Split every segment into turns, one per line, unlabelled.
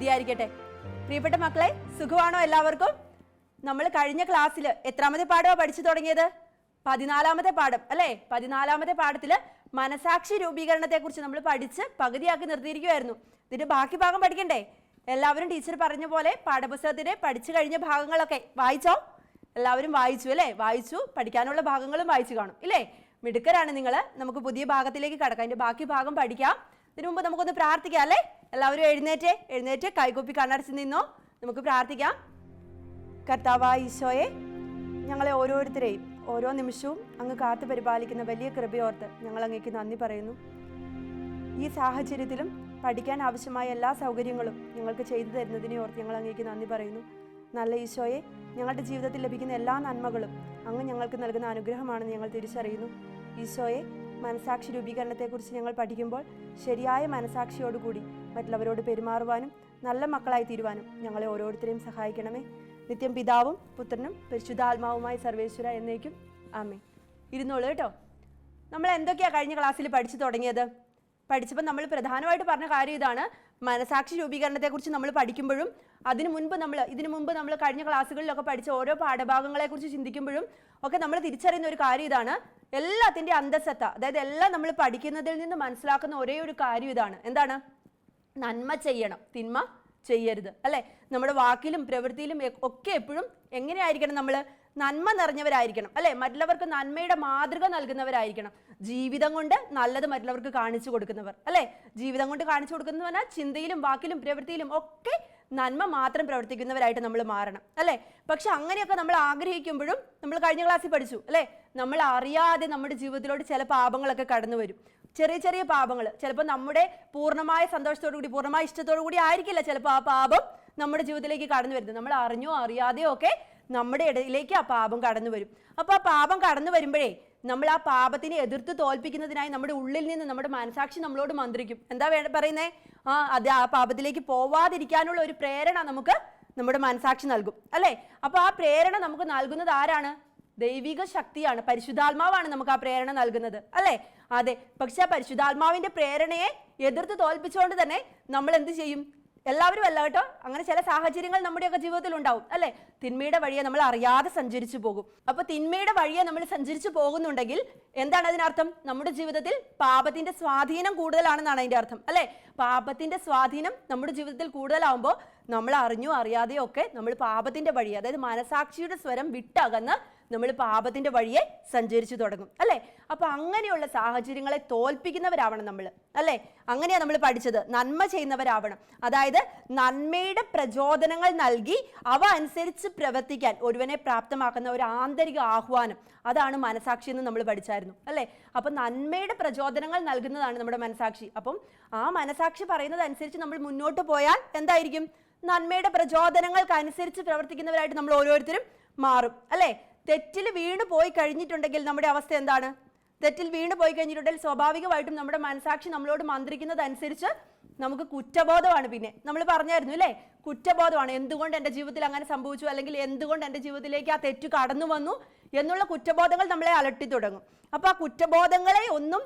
സ്തുതിയായിരിക്കട്ടെ പ്രിയപ്പെട്ട മക്കളെ സുഖമാണോ എല്ലാവർക്കും? നമ്മൾ കഴിഞ്ഞ ക്ലാസ്സിൽ എത്രാമത്തെ പാഠമാണ് പഠിച്ചു തുടങ്ങിയത്? പതിനാലാമത്തെ പാഠം അല്ലേ? പതിനാലാമത്തെ പാഠത്തിൽ മനസാക്ഷി രൂപീകരണത്തെക്കുറിച്ച് നമ്മൾ പഠിച്ച് പകുതിയാക്കി നിർത്തിയിരിക്കുമായിരുന്നു ഇതിന്റെ ബാക്കി ഭാഗം പഠിക്കണ്ടേ? എല്ലാവരും ടീച്ചർ പറഞ്ഞ പോലെ പാഠപുസ്തകത്തിന്റെ പഠിച്ചു കഴിഞ്ഞ ഭാഗങ്ങളൊക്കെ വായിച്ചോ? എല്ലാവരും വായിച്ചു അല്ലേ? വായിച്ചു പഠിക്കാനുള്ള ഭാഗങ്ങളും വായിച്ചു കാണും ഇല്ലേ? മിടുക്കരാണ് നിങ്ങൾ നമുക്ക് പുതിയ ഭാഗത്തിലേക്ക് കടക്കാം. അതിന്റെ ബാക്കി ഭാഗം പഠിക്കാം. ഇതിനു മുമ്പ് നമുക്കൊന്ന് പ്രാർത്ഥിക്കാം അല്ലേ? എല്ലാവരും എഴുന്നേറ്റ് എഴുന്നേറ്റ് കൈകൊപ്പി കണ്ണടച്ച് നിന്നോ. നമുക്ക് പ്രാർത്ഥിക്കാം. കർത്താവ ഈശോയെ ഞങ്ങളെ ഓരോരുത്തരെയും ഓരോ നിമിഷവും അങ്ങ് കാത്തു പരിപാലിക്കുന്ന വലിയ കൃപയോർത്ത് ഞങ്ങൾ അങ്ങേക്ക് നന്ദി പറയുന്നു. ഈ സാഹചര്യത്തിലും പഠിക്കാൻ ആവശ്യമായ എല്ലാ സൗകര്യങ്ങളും ഞങ്ങൾക്ക് ചെയ്തു തരുന്നതിനെ ഓർത്ത് ഞങ്ങൾ അങ്ങേക്ക് നന്ദി പറയുന്നു. നല്ല ഈശോയെ ഞങ്ങളുടെ ജീവിതത്തിൽ ലഭിക്കുന്ന എല്ലാ നന്മകളും അങ്ങ് ഞങ്ങൾക്ക് നൽകുന്ന അനുഗ്രഹമാണെന്ന് ഞങ്ങൾ തിരിച്ചറിയുന്നു. ഈശോയെ മനസാക്ഷി രൂപീകരണത്തെക്കുറിച്ച് ഞങ്ങൾ പഠിക്കുമ്പോൾ ശരിയായ മനസാക്ഷിയോടുകൂടി മറ്റുള്ളവരോട് പെരുമാറുവാനും നല്ല മക്കളായി തീരുവാനും ഞങ്ങളെ ഓരോരുത്തരെയും സഹായിക്കണമേ. നിത്യം പിതാവും പുത്രനും പരിശുദ്ധാത്മാവുമായി സർവേശ്വര എന്നേക്കും. ആമേ ഇരുന്നോളൂ കേട്ടോ. നമ്മൾ എന്തൊക്കെയാണ് കഴിഞ്ഞ ക്ലാസ്സിൽ പഠിച്ചു തുടങ്ങിയത്? പഠിച്ചപ്പോൾ നമ്മൾ പ്രധാനമായിട്ട് പറഞ്ഞ കാര്യം ഇതാണ്. മനസാക്ഷി രൂപീകരണത്തെക്കുറിച്ച് നമ്മൾ പഠിക്കുമ്പോഴും അതിന് മുൻപ് നമ്മൾ ഇതിനു മുമ്പ് നമ്മൾ കഴിഞ്ഞ ക്ലാസ്സുകളിലൊക്കെ പഠിച്ച ഓരോ പാഠഭാഗങ്ങളെക്കുറിച്ച് ചിന്തിക്കുമ്പോഴും ഒക്കെ നമ്മൾ തിരിച്ചറിയുന്ന ഒരു കാര്യം ഇതാണ്. എല്ലാത്തിന്റെ അന്തസത്ത അതായത് എല്ലാം നമ്മൾ പഠിക്കുന്നതിൽ നിന്ന് മനസ്സിലാക്കുന്ന ഒരേ ഒരു കാര്യം ഇതാണ്. എന്താണ്? നന്മ ചെയ്യണം തിന്മ ചെയ്യരുത്. അല്ലേ? നമ്മുടെ വാക്കിലും പ്രവൃത്തിയിലും ഒക്കെ എപ്പോഴും എങ്ങനെയായിരിക്കണം നമ്മൾ നന്മ നിറഞ്ഞവരായിരിക്കണം. അല്ലെ? മറ്റുള്ളവർക്ക് നന്മയുടെ മാതൃക നൽകുന്നവരായിരിക്കണം. ജീവിതം കൊണ്ട് നല്ലത് മറ്റുള്ളവർക്ക് കാണിച്ചു കൊടുക്കുന്നവർ. അല്ലെ? ജീവിതം കൊണ്ട് കാണിച്ചു കൊടുക്കുന്നതെന്ന് പറഞ്ഞാൽ ചിന്തയിലും വാക്കിലും പ്രവൃത്തിയിലും ഒക്കെ നന്മ മാത്രം പ്രവർത്തിക്കുന്നവരായിട്ട് നമ്മൾ മാറണം. അല്ലെ? പക്ഷെ അങ്ങനെയൊക്കെ നമ്മൾ ആഗ്രഹിക്കുമ്പോഴും നമ്മൾ കഴിഞ്ഞ ക്ലാസ്സിൽ പഠിച്ചു. അല്ലെ? നമ്മൾ അറിയാതെ നമ്മുടെ ജീവിതത്തിലോട്ട് ചില പാപങ്ങളൊക്കെ കടന്നു വരും. ചെറിയ ചെറിയ പാപങ്ങൾ. ചിലപ്പോൾ നമ്മുടെ പൂർണമായ സന്തോഷത്തോടു കൂടി പൂർണമായ ഇഷ്ടത്തോടു കൂടി ആയിരിക്കില്ല ചിലപ്പോൾ ആ പാപം നമ്മുടെ ജീവിതത്തിലേക്ക് കടന്നു വരുന്നത്. നമ്മൾ അറിഞ്ഞോ അറിയാതെയോ ഒക്കെ നമ്മുടെ ഇടയിലേക്ക് ആ പാപം കടന്നു വരും. അപ്പോൾ ആ പാപം കടന്നു വരുമ്പോഴേ നമ്മൾ ആ പാപത്തിനെ എതിർത്ത് തോൽപ്പിക്കുന്നതിനായി നമ്മുടെ ഉള്ളിൽ നിന്ന് നമ്മുടെ മനസാക്ഷി നമ്മളോട് മന്ത്രിക്കും. എന്താ വേ പറയുന്നേ? ആ അത് ആ പാപത്തിലേക്ക് പോവാതിരിക്കാനുള്ള ഒരു പ്രേരണ നമുക്ക് നമ്മുടെ മനസാക്ഷി നൽകും. അല്ലേ? അപ്പോൾ ആ പ്രേരണ നമുക്ക് നൽകുന്നത് ആരാണ്? ദൈവിക ശക്തിയാണ്. പരിശുദ്ധാത്മാവാണ് നമുക്ക് ആ പ്രേരണ നൽകുന്നത്. അല്ലേ? അതെ. പക്ഷെ ആ പരിശുദ്ധാത്മാവിന്റെ പ്രേരണയെ എതിർത്ത് തോൽപ്പിച്ചുകൊണ്ട് തന്നെ നമ്മൾ എന്ത് ചെയ്യും? എല്ലാവരും അല്ല കേട്ടോ. അങ്ങനെ ചില സാഹചര്യങ്ങൾ നമ്മുടെയൊക്കെ ജീവിതത്തിൽ ഉണ്ടാവും അല്ലെ? തിന്മയുടെ വഴിയെ നമ്മൾ അറിയാതെ സഞ്ചരിച്ചു പോകും. അപ്പൊ തിന്മയുടെ വഴിയെ നമ്മൾ സഞ്ചരിച്ചു പോകുന്നുണ്ടെങ്കിൽ എന്താണ് അതിനർത്ഥം? നമ്മുടെ ജീവിതത്തിൽ പാപത്തിന്റെ സ്വാധീനം കൂടുതലാണെന്നാണ് അതിന്റെ അർത്ഥം അല്ലെ? പാപത്തിന്റെ സ്വാധീനം നമ്മുടെ ജീവിതത്തിൽ കൂടുതലാവുമ്പോൾ നമ്മൾ അറിഞ്ഞോ അറിയാതെയോ ഒക്കെ നമ്മൾ പാപത്തിന്റെ വഴി അതായത് മനസാക്ഷിയുടെ സ്വരം വിട്ടകന്ന് നമ്മൾ പാപത്തിന്റെ വഴിയെ സഞ്ചരിച്ചു തുടങ്ങും അല്ലേ? അപ്പൊ അങ്ങനെയുള്ള സാഹചര്യങ്ങളെ തോൽപ്പിക്കുന്നവരാവണം നമ്മൾ അല്ലേ? അങ്ങനെയാണ് നമ്മൾ പഠിച്ചത്. നന്മ ചെയ്യുന്നവരാവണം. അതായത് നന്മയുടെ പ്രചോദനങ്ങൾ നൽകി അവ അനുസരിച്ച് പ്രവർത്തിക്കാൻ ഒരുവനെ പ്രാപ്തമാക്കുന്ന ഒരു ആന്തരിക ആഹ്വാനം. അതാണ് മനസാക്ഷി എന്ന് നമ്മൾ പഠിച്ചായിരുന്നു അല്ലേ? അപ്പൊ നന്മയുടെ പ്രചോദനങ്ങൾ നൽകുന്നതാണ് നമ്മുടെ മനസാക്ഷി. അപ്പം ആ മനസാക്ഷി പറയുന്നത് അനുസരിച്ച് നമ്മൾ മുന്നോട്ട് പോയാൽ എന്തായിരിക്കും? നന്മയുടെ പ്രചോദനങ്ങൾക്ക് അനുസരിച്ച് പ്രവർത്തിക്കുന്നവരായിട്ട് നമ്മൾ ഓരോരുത്തരും മാറും അല്ലേ? തെറ്റിൽ വീണ് പോയി കഴിഞ്ഞിട്ടുണ്ടെങ്കിൽ നമ്മുടെ അവസ്ഥ എന്താണ്? തെറ്റിൽ വീണ് പോയി കഴിഞ്ഞിട്ടുണ്ടെങ്കിൽ സ്വാഭാവികമായിട്ടും നമ്മുടെ മനസാക്ഷി നമ്മളോട് മന്ത്രിക്കുന്നത് അനുസരിച്ച് നമുക്ക് കുറ്റബോധമാണ് പിന്നെ. നമ്മൾ പറഞ്ഞായിരുന്നു അല്ലേ? കുറ്റബോധമാണ്. എന്തുകൊണ്ട് എന്റെ ജീവിതത്തിൽ അങ്ങനെ സംഭവിച്ചു? അല്ലെങ്കിൽ എന്തുകൊണ്ട് എന്റെ ജീവിതത്തിലേക്ക് ആ തെറ്റ് കടന്നു വന്നു? എന്നുള്ള കുറ്റബോധങ്ങൾ നമ്മളെ അലട്ടി തുടങ്ങും. അപ്പോൾ ആ കുറ്റബോധങ്ങളെ ഒന്നും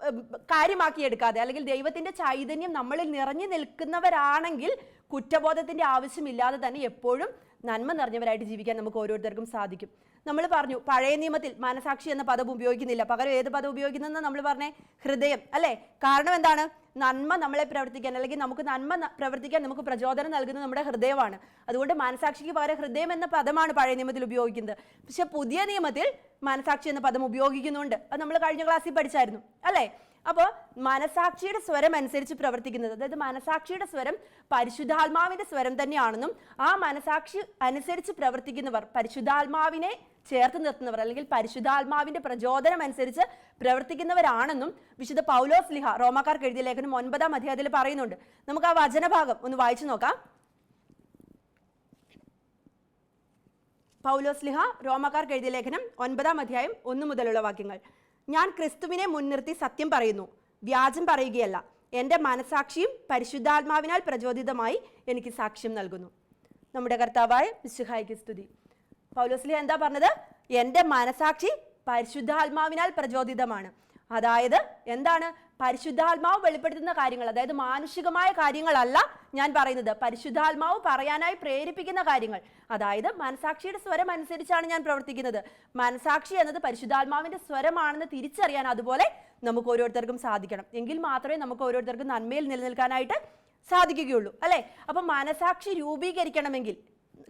കാര്യമാക്കി കാര്യമാക്കിയെടുക്കാതെ അല്ലെങ്കിൽ ദൈവത്തിന്റെ ചൈതന്യം നമ്മളിൽ നിറഞ്ഞു നിൽക്കുന്നവരാണെങ്കിൽ കുറ്റബോധത്തിന്റെ ആവശ്യമില്ലാതെ തന്നെ എപ്പോഴും നന്മ നിറഞ്ഞവരായിട്ട് ജീവിക്കാൻ നമുക്ക് ഓരോരുത്തർക്കും സാധിക്കും. നമ്മൾ പറഞ്ഞു പഴയ നിയമത്തിൽ മനസാക്ഷി എന്ന പദം ഉപയോഗിക്കുന്നില്ല. പകരം ഏത് പദം ഉപയോഗിക്കുന്നതെന്ന് നമ്മൾ പറഞ്ഞേ? ഹൃദയം അല്ലേ? കാരണം എന്താണ്? നന്മ നമ്മളെ പ്രവർത്തിക്കാൻ അല്ലെങ്കിൽ നമുക്ക് നന്മ പ്രവർത്തിക്കാൻ നമുക്ക് പ്രചോദനം നൽകുന്നത് നമ്മുടെ ഹൃദയമാണ്. അതുകൊണ്ട് മനസാക്ഷിക്ക് പകരം ഹൃദയം എന്ന പദമാണ് പഴയ നിയമത്തിൽ ഉപയോഗിക്കുന്നത്. പക്ഷെ പുതിയ നിയമത്തിൽ മനസാക്ഷി എന്ന പദം ഉപയോഗിക്കുന്നുണ്ട്. അത് നമ്മൾ കഴിഞ്ഞ ക്ലാസ്സിൽ പഠിച്ചായിരുന്നു അല്ലേ? അപ്പോൾ മനസാക്ഷിയുടെ സ്വരം അനുസരിച്ച് പ്രവർത്തിക്കുന്നത്. അതായത് മനസാക്ഷിയുടെ സ്വരം പരിശുദ്ധാത്മാവിന്റെ സ്വരം തന്നെയാണെന്നും ആ മനസാക്ഷി അനുസരിച്ച് പ്രവർത്തിക്കുന്നവർ പരിശുദ്ധാത്മാവിനെ ചേർത്ത് നിർത്തുന്നവർ അല്ലെങ്കിൽ പരിശുദ്ധാത്മാവിന്റെ പ്രചോദനം അനുസരിച്ച് പ്രവർത്തിക്കുന്നവരാണെന്നും വിശുദ്ധ പൗലോസ് ലിഹ റോമാക്കാർക്ക് എഴുതിയ ലേഖനം ഒൻപതാം അധ്യായത്തിൽ പറയുന്നുണ്ട്. നമുക്ക് ആ വചനഭാഗം ഒന്ന് വായിച്ചു നോക്കാം. പൗലോസ് ലിഹ റോമാക്കാർക്ക് എഴുതിയ ലേഖനം ഒൻപതാം അധ്യായം ഒന്നു മുതലുള്ള വാക്യങ്ങൾ. ഞാൻ ക്രിസ്തുവിനെ മുൻനിർത്തി സത്യം പറയുന്നു. വ്യാജം പറയുകയല്ല. എന്റെ മനസാക്ഷിയും പരിശുദ്ധാത്മാവിനാൽ പ്രചോദിതമായി എനിക്ക് സാക്ഷ്യം നൽകുന്നു. നമ്മുടെ കർത്താവായ വിശുഹായിക്ക് സ്തുതി. പൗലോസ് ലിഹ എന്താ പറഞ്ഞത്? എന്റെ മനസാക്ഷി പരിശുദ്ധാത്മാവിനാൽ പ്രചോദിതമാണ്. അതായത് എന്താണ്? പരിശുദ്ധാത്മാവ് വെളിപ്പെടുത്തുന്ന കാര്യങ്ങൾ അതായത് മാനുഷികമായ കാര്യങ്ങളല്ല ഞാൻ പറയുന്നത്. പരിശുദ്ധാത്മാവ് പറയാനായി പ്രേരിപ്പിക്കുന്ന കാര്യങ്ങൾ. അതായത് മനസാക്ഷിയുടെ സ്വരം അനുസരിച്ചാണ് ഞാൻ പ്രവർത്തിക്കുന്നത്. മനസാക്ഷി എന്നത് പരിശുദ്ധാത്മാവിന്റെ സ്വരമാണെന്ന് തിരിച്ചറിയാൻ അതുപോലെ നമുക്ക് ഓരോരുത്തർക്കും സാധിക്കണം. എങ്കിൽ മാത്രമേ നമുക്ക് ഓരോരുത്തർക്കും നന്മയിൽ നിലനിൽക്കാനായിട്ട് സാധിക്കുകയുള്ളൂ. അല്ലേ? അപ്പൊ മനസാക്ഷി രൂപീകരിക്കണമെങ്കിൽ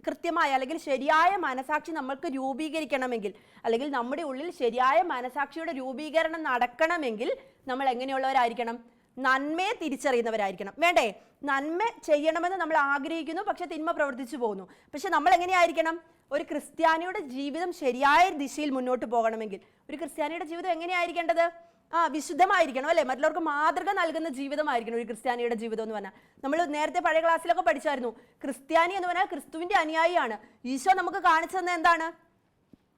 കൃത്യമായ അല്ലെങ്കിൽ ശരിയായ മനസാക്ഷി നമ്മൾക്ക് രൂപീകരിക്കണമെങ്കിൽ അല്ലെങ്കിൽ നമ്മുടെ ഉള്ളിൽ ശരിയായ മനസാക്ഷിയുടെ രൂപീകരണം നടക്കണമെങ്കിൽ നമ്മൾ എങ്ങനെയുള്ളവരായിരിക്കണം? നന്മയെ തിരിച്ചറിയുന്നവരായിരിക്കണം. വേണ്ടേ? നന്മ ചെയ്യണമെന്ന് നമ്മൾ ആഗ്രഹിക്കുന്നു പക്ഷെ തിന്മ പ്രവർത്തിച്ചു പോകുന്നു. പക്ഷെ നമ്മൾ എങ്ങനെയായിരിക്കണം? ഒരു ക്രിസ്ത്യാനിയുടെ ജീവിതം ശരിയായ ദിശയിൽ മുന്നോട്ട് പോകണമെങ്കിൽ. ഒരു ക്രിസ്ത്യാനിയുടെ ജീവിതം എങ്ങനെയായിരിക്കേണ്ടത്? ആ വിശുദ്ധമായിരിക്കണം അല്ലേ? മറ്റുള്ളവർക്ക് മാതൃക നൽകുന്ന ജീവിതമായിരിക്കണം ഒരു ക്രിസ്ത്യാനിയുടെ ജീവിതം എന്ന് പറഞ്ഞാൽ. നമ്മൾ നേരത്തെ പഴയ ക്ലാസ്സിലൊക്കെ പഠിച്ചായിരുന്നു. ക്രിസ്ത്യാനി എന്ന് പറഞ്ഞാൽ ക്രിസ്തുവിന്റെ അനുയായിയാണ്. ഈശോ നമുക്ക് കാണിച്ചു തന്നെ എന്താണ്?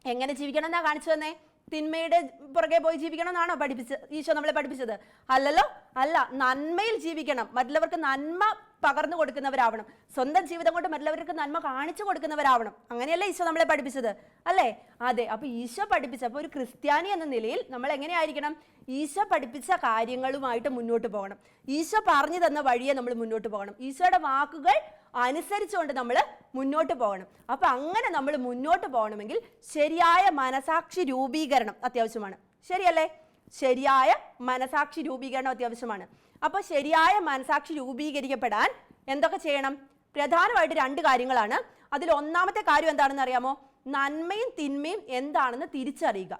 എങ്ങനെ ജീവിക്കണം എന്നാ കാണിച്ചു തന്നെ? തിന്മയുടെ പുറകെ പോയി ജീവിക്കണം എന്നാണോ പഠിപ്പിച്ചത് ഈശോ നമ്മളെ പഠിപ്പിച്ചത്. അല്ലല്ലോ? അല്ല നന്മയിൽ ജീവിക്കണം. മറ്റുള്ളവർക്ക് നന്മ പകർന്നു കൊടുക്കുന്നവരാവണം. സ്വന്തം ജീവിതം കൊണ്ട് മറ്റുള്ളവർക്ക് നന്മ കാണിച്ചു കൊടുക്കുന്നവരാവണം. അങ്ങനെയല്ലേ ഈശോ നമ്മളെ പഠിപ്പിച്ചത്? അല്ലേ? അതെ. അപ്പൊ ഈശോ പഠിപ്പിച്ച അപ്പൊ ഒരു ക്രിസ്ത്യാനി എന്ന നിലയിൽ നമ്മൾ എങ്ങനെയായിരിക്കണം? ഈശോ പഠിപ്പിച്ച കാര്യങ്ങളുമായിട്ട് മുന്നോട്ട് പോകണം. ഈശോ പറഞ്ഞു തന്ന വഴിയെ നമ്മൾ മുന്നോട്ട് പോകണം. ഈശോയുടെ വാക്കുകൾ അനുസരിച്ചുകൊണ്ട് നമ്മൾ മുന്നോട്ട് പോകണം. അപ്പൊ അങ്ങനെ നമ്മൾ മുന്നോട്ട് പോകണമെങ്കിൽ ശരിയായ മനസാക്ഷി രൂപീകരണം അത്യാവശ്യമാണ്. ശരിയല്ലേ? ശരിയായ മനസാക്ഷി രൂപീകരണം അത്യാവശ്യമാണ്. അപ്പൊ ശരിയായ മനസാക്ഷി രൂപീകരിക്കപ്പെടാൻ എന്തൊക്കെ ചെയ്യണം? പ്രധാനമായിട്ട് രണ്ട് കാര്യങ്ങളാണ്. അതിൽ ഒന്നാമത്തെ കാര്യം എന്താണെന്ന് അറിയാമോ? നന്മയും തിന്മയും എന്താണെന്ന് തിരിച്ചറിയുക.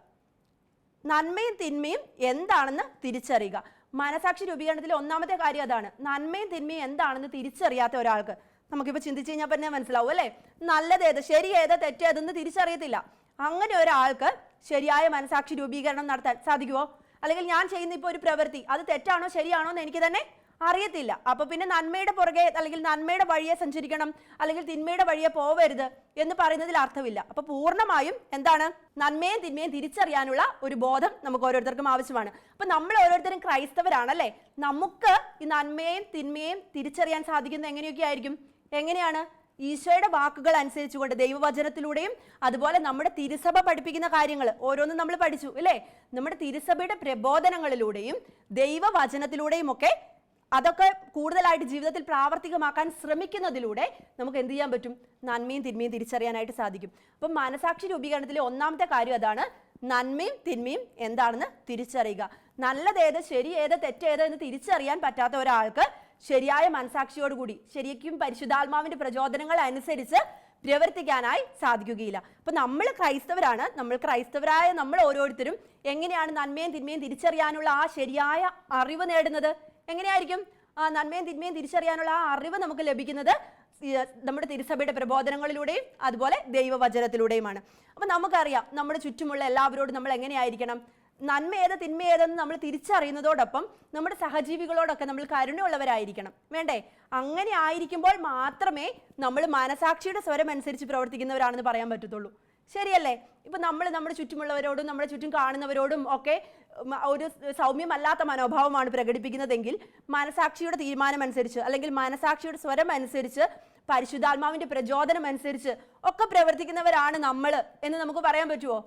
നന്മയും തിന്മയും എന്താണെന്ന് തിരിച്ചറിയുക. മനസാക്ഷി രൂപീകരണത്തിലെ ഒന്നാമത്തെ കാര്യം അതാണ്. നന്മയും തിന്മയും എന്താണെന്ന് തിരിച്ചറിയാത്ത ഒരാൾക്ക്. നമുക്കിപ്പോൾ ചിന്തിച്ചു കഴിഞ്ഞാൽ തന്നെ മനസ്സിലാവും അല്ലേ? നല്ലതേത് ശരി ഏത്? തെറ്റേതെന്ന് തിരിച്ചറിയത്തില്ല. അങ്ങനെ ഒരാൾക്ക് ശരിയായ മനസാക്ഷി രൂപീകരണം നടത്താൻ സാധിക്കുമോ അല്ലെങ്കിൽ ഞാൻ ചെയ്യുന്ന ഇപ്പോൾ ഒരു പ്രവൃത്തി അത് തെറ്റാണോ ശരിയാണോ എന്ന് എനിക്ക് തന്നെ അറിയത്തില്ല. അപ്പോൾ പിന്നെ നന്മയുടെ പുറകെ അല്ലെങ്കിൽ നന്മയുടെ വഴിയെ സഞ്ചരിക്കണം അല്ലെങ്കിൽ തിന്മയുടെ വഴിയെ പോവരുത് എന്ന് പറയുന്നതിൽ അർത്ഥമില്ല. അപ്പോൾ പൂർണമായും എന്താണ്? നന്മയും തിന്മയും തിരിച്ചറിയാനുള്ള ഒരു ബോധം നമുക്ക് ഓരോരുത്തർക്കും ആവശ്യമാണ്. അപ്പോൾ നമ്മൾ ഓരോരുത്തരും ക്രൈസ്തവരാണല്ലേ? നമുക്ക് ഈ നന്മയും തിന്മയും തിരിച്ചറിയാൻ സാധിക്കുന്നത് എങ്ങനെയൊക്കെ ആയിരിക്കും? എങ്ങനെയാണ്? ഈശോയുടെ വാക്കുകൾ അനുസരിച്ചുകൊണ്ട് ദൈവവചനത്തിലൂടെയും അതുപോലെ നമ്മുടെ തിരുസഭ പഠിപ്പിക്കുന്ന കാര്യങ്ങൾ ഓരോന്നും നമ്മൾ പഠിച്ചു അല്ലേ? നമ്മുടെ തിരുസഭയുടെ പ്രബോധനങ്ങളിലൂടെയും ദൈവവചനത്തിലൂടെയും ഒക്കെ അതൊക്കെ കൂടുതലായിട്ട് ജീവിതത്തിൽ പ്രാവർത്തികമാക്കാൻ ശ്രമിക്കുന്നതിലൂടെ നമുക്ക് എന്ത് ചെയ്യാൻ പറ്റും? നന്മയും തിന്മയും തിരിച്ചറിയാനായിട്ട് സാധിക്കും. അപ്പം മനസാക്ഷി രൂപീകരണത്തിലെ ഒന്നാമത്തെ കാര്യം അതാണ്. നന്മയും തിന്മയും എന്താണെന്ന് തിരിച്ചറിയുക. നല്ലതേത് ശരി ഏത് തെറ്റേത് എന്ന് തിരിച്ചറിയാൻ പറ്റാത്ത ഒരാൾക്ക് ശരിയായ മനസാക്ഷിയോടുകൂടി ശരിക്കും പരിശുദ്ധാത്മാവിന്റെ പ്രചോദനങ്ങൾ അനുസരിച്ച് പ്രവർത്തിക്കാനായി സാധിക്കുകയില്ല. അപ്പൊ നമ്മൾ ക്രൈസ്തവരാണ്. നമ്മൾ ക്രൈസ്തവരായ നമ്മൾ ഓരോരുത്തരും എങ്ങനെയാണ് നന്മയും തിന്മയും തിരിച്ചറിയാനുള്ള ആ ശരിയായ അറിവ് നേടുന്നത്? എങ്ങനെയായിരിക്കും? നന്മയും തിന്മയും തിരിച്ചറിയാനുള്ള ആ അറിവ് നമുക്ക് ലഭിക്കുന്നത്? നമ്മുടെ തിരുസഭയുടെ പ്രബോധനങ്ങളിലൂടെയും അതുപോലെ ദൈവവചനത്തിലൂടെയുമാണ്. അപ്പൊ നമുക്കറിയാം നമ്മുടെ ചുറ്റുമുള്ള എല്ലാവരോടും നമ്മൾ എങ്ങനെയായിരിക്കണം? നന്മ ഏത് തിന്മ ഏതെന്ന് നമ്മൾ തിരിച്ചറിയുന്നതോടൊപ്പം നമ്മുടെ സഹജീവികളോടൊക്കെ നമ്മൾ കരുണയുള്ളവരായിരിക്കണം. വേണ്ടേ? അങ്ങനെ ആയിരിക്കുമ്പോൾ മാത്രമേ നമ്മൾ മനസാക്ഷിയുടെ സ്വരം അനുസരിച്ച് പ്രവർത്തിക്കുന്നവരാണെന്ന് പറയാൻ പറ്റത്തുള്ളൂ. ശരിയല്ലേ? ഇപ്പൊ നമ്മൾ നമ്മുടെ ചുറ്റുമുള്ളവരോടും നമ്മുടെ ചുറ്റും കാണുന്നവരോടും ഒക്കെ ഒരു സൗമ്യമല്ലാത്ത മനോഭാവമാണ് പ്രകടിപ്പിക്കുന്നതെങ്കിൽ മനസാക്ഷിയുടെ തീരുമാനം അനുസരിച്ച് അല്ലെങ്കിൽ മനസാക്ഷിയുടെ സ്വരം അനുസരിച്ച് പരിശുദ്ധാത്മാവിന്റെ പ്രചോദനം അനുസരിച്ച് ഒക്കെ പ്രവർത്തിക്കുന്നവരാണ് നമ്മൾ എന്ന് നമുക്ക് പറയാൻ പറ്റുമോ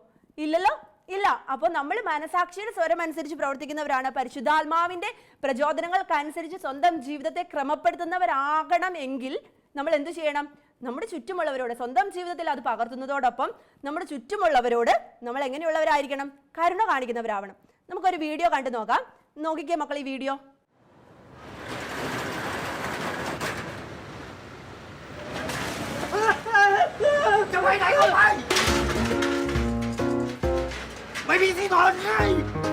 ഇല്ലല്ലോ? ഇല്ല അപ്പോൾ നമ്മൾ മനസാക്ഷിയുടെ സ്വരം അനുസരിച്ച് പ്രവർത്തിക്കുന്നവരാണ്. പരിശുദ്ധാത്മാവിന്റെ പ്രചോദനങ്ങൾക്കനുസരിച്ച് സ്വന്തം ജീവിതത്തെ ക്രമപ്പെടുത്തുന്നവരാകണം എങ്കിൽ നമ്മൾ എന്തു ചെയ്യണം? നമ്മുടെ ചുറ്റുമുള്ളവരോട് സ്വന്തം ജീവിതത്തിൽ അത് പകർത്തുന്നതോടൊപ്പം നമ്മുടെ ചുറ്റുമുള്ളവരോട് നമ്മൾ എങ്ങനെയുള്ളവരായിരിക്കണം? കരുണ കാണിക്കുന്നവരാവണം. നമുക്കൊരു വീഡിയോ കണ്ടു നോക്കാം. നോക്കിക്കേ മക്കൾ ഈ വീഡിയോ.
Trời ơi, đại! ไม่มีที่นอนให้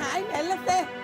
หา
ให้เห็นแล้วสิ โ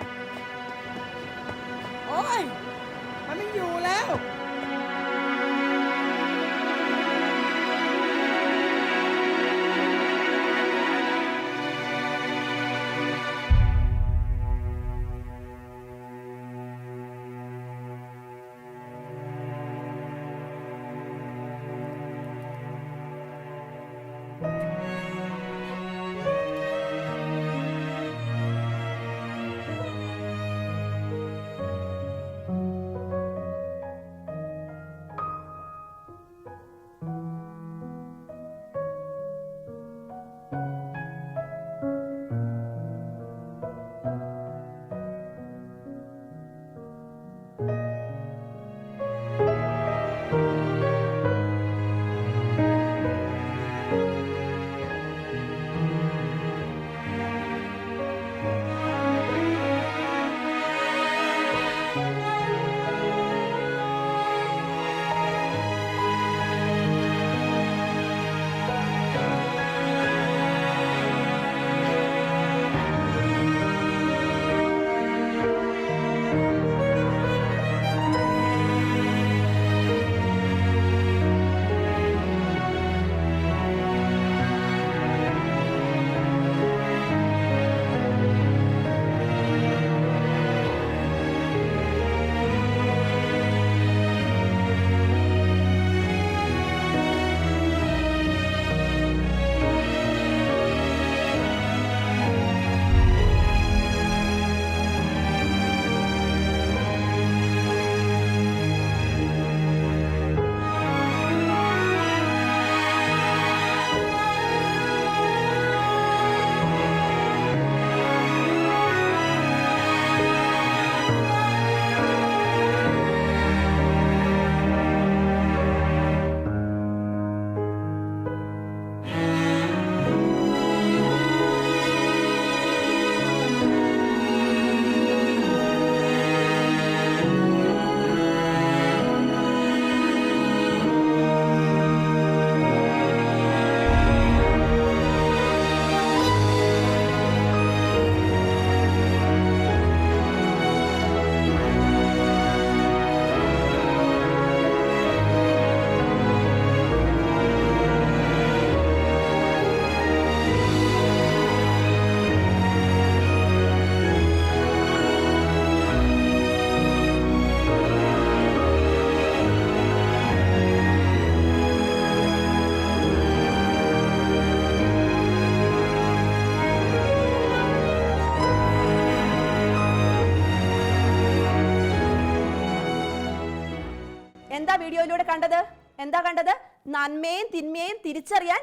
വീഡിയോയിലൂടെ
കണ്ടത്? എന്താ കണ്ടത്? നന്മയും തിന്മയും തിരിച്ചറിയാൻ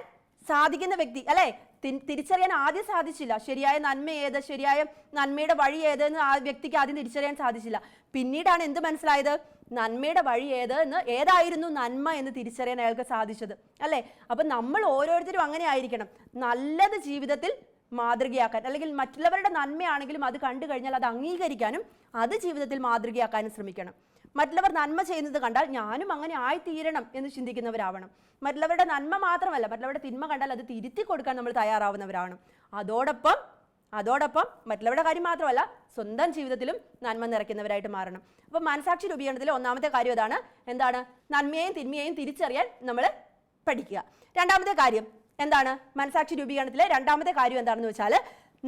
സാധിക്കുന്ന വ്യക്തി അല്ലെ? തിരിച്ചറിയാൻ ആദ്യം സാധിച്ചില്ല. ശരിയായ നന്മ ഏത്? ശരിയായ നന്മയുടെ വഴി ഏത് എന്ന് ആ വ്യക്തിക്ക് ആദ്യം തിരിച്ചറിയാൻ സാധിച്ചില്ല. പിന്നീടാണ് എന്ത് മനസ്സിലായത്? നന്മയുടെ വഴി ഏത് എന്ന് ഏതായിരുന്നു നന്മ എന്ന് തിരിച്ചറിയാൻ അയാൾക്ക് സാധിച്ചത് അല്ലെ? അപ്പൊ നമ്മൾ ഓരോരുത്തരും അങ്ങനെ ആയിരിക്കണം. നല്ലത് ജീവിതത്തിൽ മാതൃകയാക്കാൻ അല്ലെങ്കിൽ മറ്റുള്ളവരുടെ നന്മയാണെങ്കിലും അത് കണ്ടു കഴിഞ്ഞാൽ അത് അംഗീകരിക്കാനും അത് ജീവിതത്തിൽ മാതൃകയാക്കാനും ശ്രമിക്കണം. മറ്റുള്ളവർ നന്മ ചെയ്യുന്നത് കണ്ടാൽ ഞാനും അങ്ങനെ ആയിത്തീരണം എന്ന് ചിന്തിക്കുന്നവരാവണം. മറ്റുള്ളവരുടെ നന്മ മാത്രമല്ല മറ്റുള്ളവരുടെ തിന്മ കണ്ടാൽ അത് തിരുത്തി കൊടുക്കാൻ നമ്മൾ തയ്യാറാവുന്നവരാണ്. അതോടൊപ്പം അതോടൊപ്പം മറ്റുള്ളവരുടെ കാര്യം മാത്രമല്ല സ്വന്തം ജീവിതത്തിലും നന്മ നിറയ്ക്കുന്നവരായിട്ട് മാറണം. അപ്പോൾ മനസാക്ഷി രൂപീകരണത്തിൽ ഒന്നാമത്തെ കാര്യം അതാണ് എന്താണ്? നന്മയെയും തിന്മയെയും തിരിച്ചറിയാൻ നമ്മൾ പഠിക്കുക. രണ്ടാമത്തെ കാര്യം എന്താണ്? മനസാക്ഷി രൂപീകരണത്തിലെ രണ്ടാമത്തെ കാര്യം എന്താണെന്ന് വെച്ചാൽ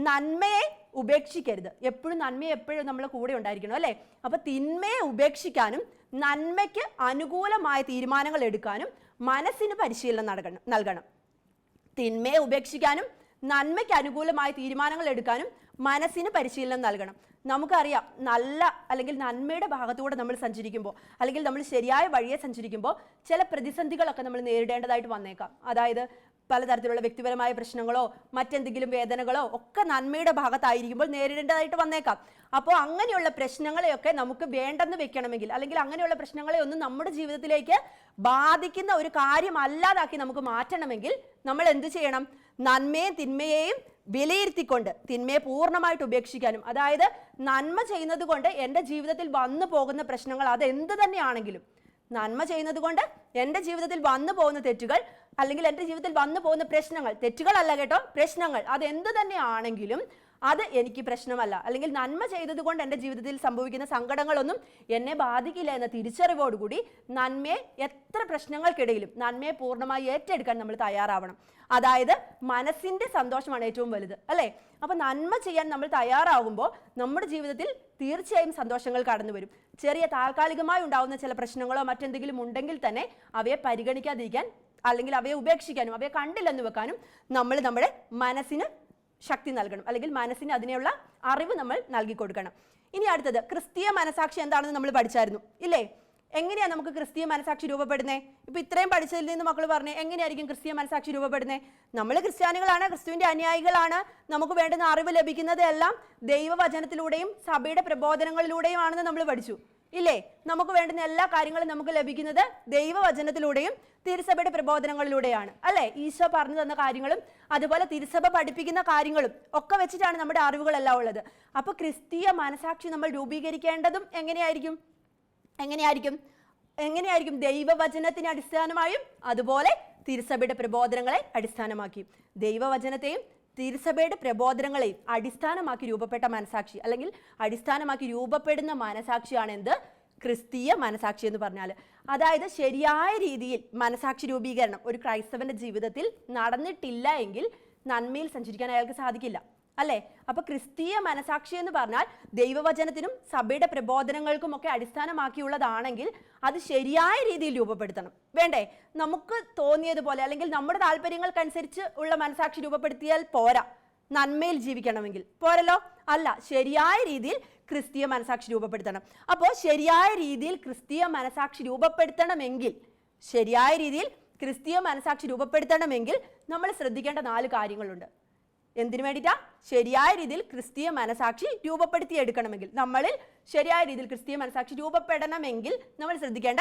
നന്മയെ ഉപേക്ഷിക്കരുത്. എപ്പോഴും നന്മയെ എപ്പോഴും നമ്മളെ കൂടെ ഉണ്ടായിരിക്കണം അല്ലേ? അപ്പൊ തിന്മയെ ഉപേക്ഷിക്കാനും നന്മയ്ക്ക് അനുകൂലമായ തീരുമാനങ്ങൾ എടുക്കാനും മനസ്സിന് പരിശീലനം നടക്കണം നൽകണം. തിന്മയെ ഉപേക്ഷിക്കാനും നന്മയ്ക്ക് അനുകൂലമായ തീരുമാനങ്ങൾ എടുക്കാനും മനസ്സിന് പരിശീലനം നൽകണം. നമുക്കറിയാം നല്ല അല്ലെങ്കിൽ നന്മയുടെ ഭാഗത്തൂടെ നമ്മൾ സഞ്ചരിക്കുമ്പോൾ അല്ലെങ്കിൽ നമ്മൾ ശരിയായ വഴിയെ സഞ്ചരിക്കുമ്പോൾ ചില പ്രതിസന്ധികളൊക്കെ നമ്മൾ നേരിടേണ്ടതായിട്ട് വന്നേക്കാം. അതായത് പലതരത്തിലുള്ള വ്യക്തിപരമായ പ്രശ്നങ്ങളോ മറ്റെന്തെങ്കിലും വേദനകളോ ഒക്കെ നന്മയുടെ ഭാഗത്തായിരിക്കുമ്പോൾ നേരിടേണ്ടതായിട്ട് വന്നേക്കാം. അപ്പോൾ അങ്ങനെയുള്ള പ്രശ്നങ്ങളെയൊക്കെ നമുക്ക് വേണ്ടെന്ന് വെക്കണമെങ്കിൽ അല്ലെങ്കിൽ അങ്ങനെയുള്ള പ്രശ്നങ്ങളെ ഒന്നും നമ്മുടെ ജീവിതത്തിലേക്ക് ബാധിക്കുന്ന ഒരു കാര്യം അല്ലാതാക്കി നമുക്ക് മാറ്റണമെങ്കിൽ നമ്മൾ എന്ത് ചെയ്യണം? നന്മയും തിന്മയെയും വിലയിരുത്തിക്കൊണ്ട് തിന്മയെ പൂർണമായിട്ട് ഉപേക്ഷിക്കാനും അതായത് നന്മ ചെയ്യുന്നത് കൊണ്ട് എന്റെ ജീവിതത്തിൽ വന്നു പോകുന്ന പ്രശ്നങ്ങൾ അത് എന്ത് തന്നെയാണെങ്കിലും നന്മ ചെയ്യുന്നത് കൊണ്ട് എന്റെ ജീവിതത്തിൽ വന്നു പോകുന്ന തെറ്റുകൾ അല്ലെങ്കിൽ എന്റെ ജീവിതത്തിൽ വന്നു പോകുന്ന പ്രശ്നങ്ങൾ തെറ്റുകളല്ല കേട്ടോ പ്രശ്നങ്ങൾ. അത് എന്ത് തന്നെയാണെങ്കിലും അത് എനിക്ക് പ്രശ്നമല്ല. അല്ലെങ്കിൽ നന്മ ചെയ്തതുകൊണ്ട് എന്റെ ജീവിതത്തിൽ സംഭവിക്കുന്ന സങ്കടങ്ങളൊന്നും എന്നെ ബാധിക്കില്ല എന്ന തിരിച്ചറിവോടുകൂടി നന്മയെ എത്ര പ്രശ്നങ്ങൾക്കിടയിലും നന്മയെ പൂർണമായി ഏറ്റെടുക്കാൻ നമ്മൾ തയ്യാറാവണം. അതായത് മനസ്സിന്റെ സന്തോഷമാണ് ഏറ്റവും വലുത് അല്ലേ? അപ്പോൾ നന്മ ചെയ്യാൻ നമ്മൾ തയ്യാറാകുമ്പോൾ നമ്മുടെ ജീവിതത്തിൽ തീർച്ചയായും സന്തോഷങ്ങൾ കടന്നു വരും. ചെറിയ താൽക്കാലികമായി ഉണ്ടാകുന്ന ചില പ്രശ്നങ്ങളോ മറ്റെന്തെങ്കിലും ഉണ്ടെങ്കിൽ തന്നെ അവയെ പരിഗണിക്കാതിരിക്കാൻ അല്ലെങ്കിൽ അവയെ ഉപേക്ഷിക്കാനും അവയെ കണ്ടില്ലെന്ന് വെക്കാനും നമ്മൾ നമ്മുടെ മനസ്സിന് ശക്തി നൽകണം. അല്ലെങ്കിൽ മനസ്സിന് അതിനെയുള്ള അറിവ് നമ്മൾ നൽകി കൊടുക്കണം ഇനി അടുത്തത് ക്രിസ്തീയ മനസാക്ഷി എന്താണെന്ന് നമ്മൾ പഠിച്ചായിരുന്നു. ഇല്ലേ? എങ്ങനെയാ നമുക്ക് ക്രിസ്തീയ മനസാക്ഷി രൂപപ്പെടുന്നത് ഇപ്പൊ ഇത്രയും പഠിച്ചതിൽ നിന്ന് മക്കൾ പറഞ്ഞു എങ്ങനെയായിരിക്കും ക്രിസ്തീയ മനസാക്ഷി രൂപപ്പെടുന്നത് നമ്മൾ ക്രിസ്ത്യാനികളാണ് ക്രിസ്തുവിന്റെ അനുയായികളാണ്. നമുക്ക് വേണ്ടുന്ന അറിവ് ലഭിക്കുന്നത് എല്ലാം ദൈവവചനത്തിലൂടെയും സഭയുടെ പ്രബോധനങ്ങളിലൂടെയും ആണെന്ന് നമ്മൾ പഠിച്ചു. ഇല്ലേ? നമുക്ക് വേണ്ടുന്ന എല്ലാ കാര്യങ്ങളും നമുക്ക് ലഭിക്കുന്നത് ദൈവവചനത്തിലൂടെയും തിരുസഭയുടെ പ്രബോധനങ്ങളിലൂടെയാണ്. അല്ലെ? ഈശോ പറഞ്ഞു തന്ന കാര്യങ്ങളും അതുപോലെ തിരുസഭ പഠിപ്പിക്കുന്ന കാര്യങ്ങളും ഒക്കെ വെച്ചിട്ടാണ് നമ്മുടെ അറിവുകളെല്ലാം ഉള്ളത്. അപ്പൊ ക്രിസ്തീയ മനസാക്ഷി നമ്മൾ രൂപീകരിക്കേണ്ടതും എങ്ങനെയായിരിക്കും? എങ്ങനെയായിരിക്കും? എങ്ങനെയായിരിക്കും ദൈവവചനത്തിന് അടിസ്ഥാനമായും അതുപോലെ തിരുസഭയുടെ പ്രബോധനങ്ങളെ അടിസ്ഥാനമാക്കി. ദൈവവചനത്തെയും തിരുസഭയുടെ പ്രബോധനങ്ങളെ അടിസ്ഥാനമാക്കി രൂപപ്പെട്ട മനസാക്ഷി അല്ലെങ്കിൽ അടിസ്ഥാനമാക്കി രൂപപ്പെടുന്ന മനസാക്ഷിയാണ് എന്ത്? ക്രിസ്തീയ മനസാക്ഷി എന്ന് പറഞ്ഞാൽ അതായത് ശരിയായ രീതിയിൽ മനസാക്ഷി രൂപീകരണം ഒരു ക്രൈസ്തവന്റെ ജീവിതത്തിൽ നടന്നിട്ടില്ല എങ്കിൽ നന്മയിൽ സഞ്ചരിക്കാൻ അയാൾക്ക് സാധിക്കില്ല. അല്ലേ? അപ്പൊ ക്രിസ്തീയ മനസാക്ഷി എന്ന് പറഞ്ഞാൽ ദൈവവചനത്തിനും സഭയുടെ പ്രബോധനങ്ങൾക്കും ഒക്കെ അടിസ്ഥാനമാക്കിയുള്ളതാണെങ്കിൽ അത് ശരിയായ രീതിയിൽ രൂപപ്പെടുത്തണം. വേണ്ടേ? നമുക്ക് തോന്നിയതുപോലെ അല്ലെങ്കിൽ നമ്മുടെ താല്പര്യങ്ങൾക്കനുസരിച്ച് ഉള്ള മനസാക്ഷി രൂപപ്പെടുത്തിയാൽ പോരാ. നന്മയിൽ ജീവിക്കണമെങ്കിൽ. പോരല്ലോ? അല്ല ശരിയായ രീതിയിൽ ക്രിസ്തീയ മനസാക്ഷി രൂപപ്പെടുത്തണം. അപ്പോൾ ശരിയായ രീതിയിൽ ക്രിസ്തീയ മനസാക്ഷി രൂപപ്പെടുത്തണമെങ്കിൽ ശരിയായ രീതിയിൽ ക്രിസ്തീയ മനസാക്ഷി രൂപപ്പെടുത്തണമെങ്കിൽ നമ്മൾ ശ്രദ്ധിക്കേണ്ട നാല് കാര്യങ്ങളുണ്ട്. എന്തിനു വേണ്ടിയിട്ടാ? ശരിയായ രീതിയിൽ ക്രിസ്തീയ മനസാക്ഷി രൂപപ്പെടുത്തിയെടുക്കണമെങ്കിൽ. നമ്മളിൽ ശരിയായ രീതിയിൽ ക്രിസ്തീയ മനസാക്ഷി രൂപപ്പെടണമെങ്കിൽ നമ്മൾ ശ്രദ്ധിക്കേണ്ട